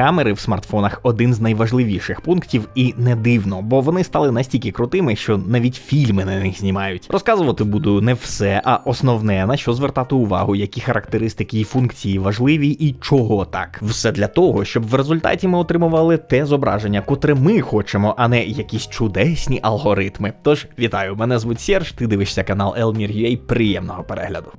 Камери в смартфонах один з найважливіших пунктів, і не дивно, бо вони стали настільки крутими, що навіть фільми на них знімають. Розказувати буду не все, а основне на що звертати увагу, які характеристики і функції важливі і чого так. Все для того, щоб в результаті ми отримували те зображення, котре ми хочемо, а не якісь чудесні алгоритми. Тож вітаю, мене звуть Серж, ти дивишся канал Elmir.ua, Приємного перегляду.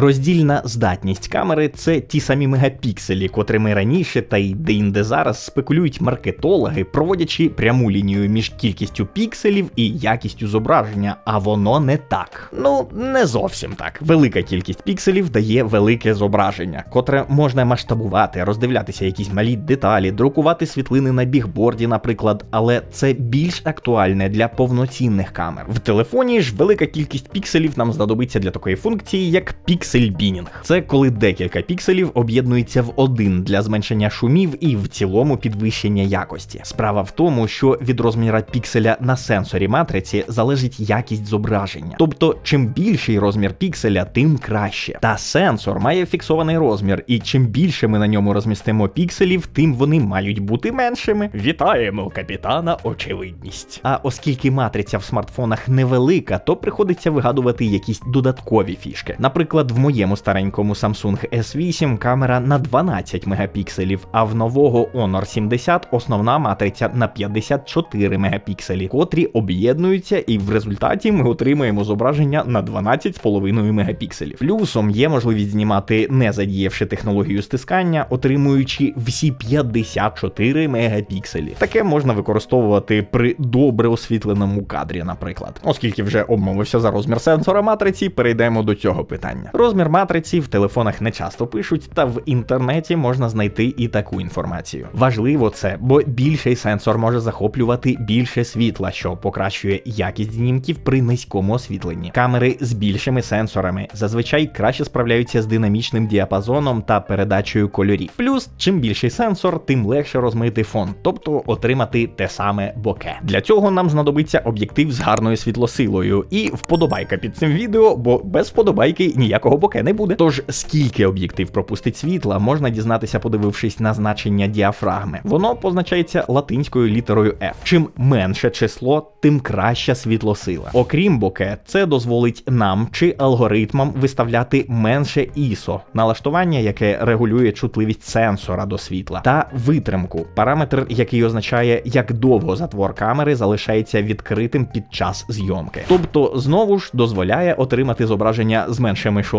Роздільна здатність камери це ті самі мегапікселі, котрими раніше та й де-інде зараз спекулюють маркетологи, проводячи пряму лінію між кількістю пікселів і якістю зображення, а воно не так. Ну, не зовсім так. Велика кількість пікселів дає велике зображення, котре можна масштабувати, роздивлятися якісь малі деталі, друкувати світлини на бігборді, наприклад, але це більш актуальне для повноцінних камер. В телефоні ж велика кількість пікселів нам знадобиться для такої функції, як піксель піксель-бінінг. Це коли декілька пікселів об'єднуються в один для зменшення шумів і в цілому підвищення якості. Справа в тому, що від розміра пікселя на сенсорі матриці залежить якість зображення. Тобто, чим більший розмір пікселя, тим краще. Та сенсор має фіксований розмір, і чим більше ми на ньому розмістимо пікселів, тим вони мають бути меншими. Вітаємо капітана, очевидність. А оскільки матриця в смартфонах невелика, то приходиться вигадувати якісь додаткові фішки. Наприклад, моєму старенькому Samsung S8 камера на 12 мегапікселів, а в нового Honor 70 основна матриця на 54 мегапікселі, котрі об'єднуються, і в результаті ми отримаємо зображення на 12,5 мегапікселів. Плюсом є можливість знімати, не задіявши технологію стискання, отримуючи всі 54 мегапікселі. Таке можна використовувати при добре освітленому кадрі, наприклад. Оскільки вже обмовився за розмір сенсора матриці, перейдемо до цього питання. Розмір матриці в телефонах не часто пишуть, та в інтернеті можна знайти і таку інформацію. Важливо це, бо більший сенсор може захоплювати більше світла, що покращує якість знімків при низькому освітленні. Камери з більшими сенсорами зазвичай краще справляються з динамічним діапазоном та передачею кольорів. Плюс, чим більший сенсор, тим легше розмити фон, тобто отримати те саме боке. Для цього нам знадобиться об'єктив з гарною світлосилою і вподобайка під цим відео, бо без вподобайки ніякого боке не буде. Тож скільки об'єктив пропустить світла, можна дізнатися, подивившись на значення діафрагми. Воно позначається латинською літерою F. Чим менше число, тим краща світлосила. Окрім боке, це дозволить нам чи алгоритмам виставляти менше ISO, налаштування, яке регулює чутливість сенсора до світла, та витримку, параметр, який означає, як довго затвор камери залишається відкритим під час зйомки. Тобто, знову ж дозволяє отримати зображення з меншими шумами,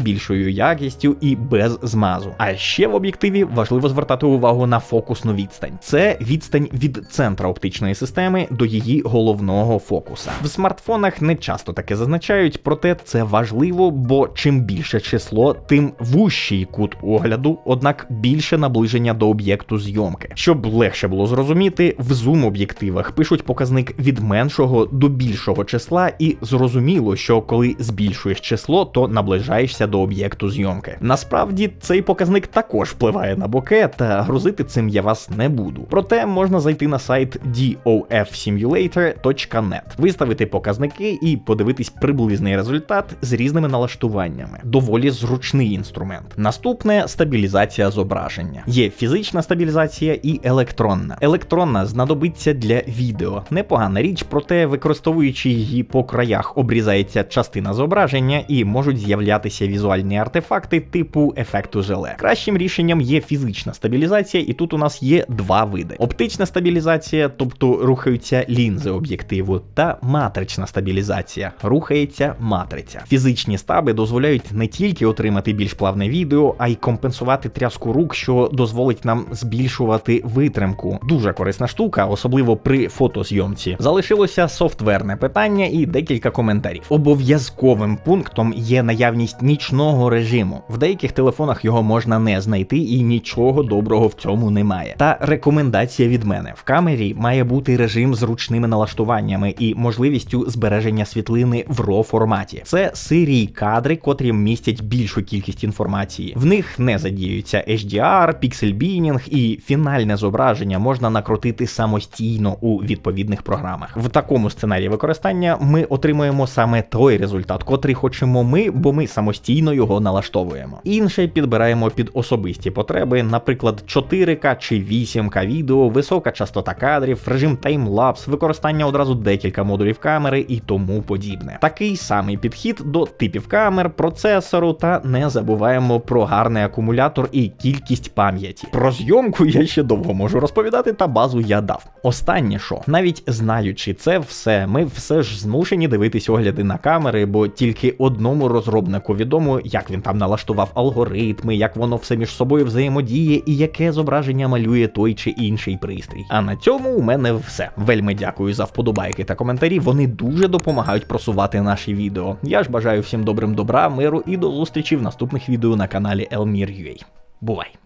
більшою якістю і без змазу. А ще в об'єктиві важливо звертати увагу на фокусну відстань. Це відстань від центра оптичної системи до її головного фокуса. В смартфонах не часто таке зазначають, проте це важливо, бо чим більше число, тим вущий кут огляду, однак більше наближення до об'єкту зйомки. Щоб легше було зрозуміти, в зум-об'єктивах пишуть показник від меншого до більшого числа, і зрозуміло, що коли збільшуєш число, то наближаєшся до об'єкту зйомки. Насправді цей показник також впливає на боке, та грузити цим я вас не буду. Проте можна зайти на сайт dofsimulator.net, виставити показники і подивитись приблизний результат з різними налаштуваннями. Доволі зручний інструмент. Наступне стабілізація зображення. Є фізична стабілізація і електронна. Електронна знадобиться для відео. Непогана річ, проте використовуючи її по краях, обрізається частина зображення і можуть з'являтися візуальні артефакти типу ефекту желе. Кращим рішенням є фізична стабілізація, і тут у нас є два види: оптична стабілізація, тобто рухаються лінзи об'єктиву, та матрична стабілізація, рухається матриця. Фізичні стаби дозволяють не тільки отримати більш плавне відео, а й компенсувати тряску рук, що дозволить нам збільшувати витримку. Дуже корисна штука, особливо при фотозйомці. Залишилося софтверне питання і декілька коментарів. Обов'язковим пунктом є наявність нічного режиму. В деяких телефонах його можна не знайти, і нічого доброго в цьому немає. Та рекомендація від мене: в камері має бути режим з ручними налаштуваннями і можливістю збереження світлини в RAW форматі. Це сирі кадри, котрі містять більшу кількість інформації. В них не задіються HDR, піксель-бінінг і фінальне зображення можна накрутити самостійно у відповідних програмах. В такому сценарії використання ми отримуємо саме той результат, котрий хочемо ми, бо ми самостійно його налаштовуємо. Інше підбираємо під особисті потреби, наприклад, 4К чи 8К відео, висока частота кадрів, режим таймлапс, використання одразу декілька модулів камери і тому подібне. Такий самий підхід до типів камер, процесору та не забуваємо про гарний акумулятор і кількість пам'яті. Про зйомку я ще довго можу розповідати, та базу я дав. Останнє що, навіть знаючи це все, ми все ж змушені дивитись огляди на камери, бо тільки одному розробнику відомо, як він там налаштував алгоритми, як воно все між собою взаємодіє і яке зображення малює той чи інший пристрій. А на цьому у мене все. Вельми дякую за вподобайки та коментарі. Вони дуже допомагають просувати наші відео. Я ж бажаю всім добрим добра, миру і до зустрічі в наступних відео на каналі Elmir.ua. Бувай!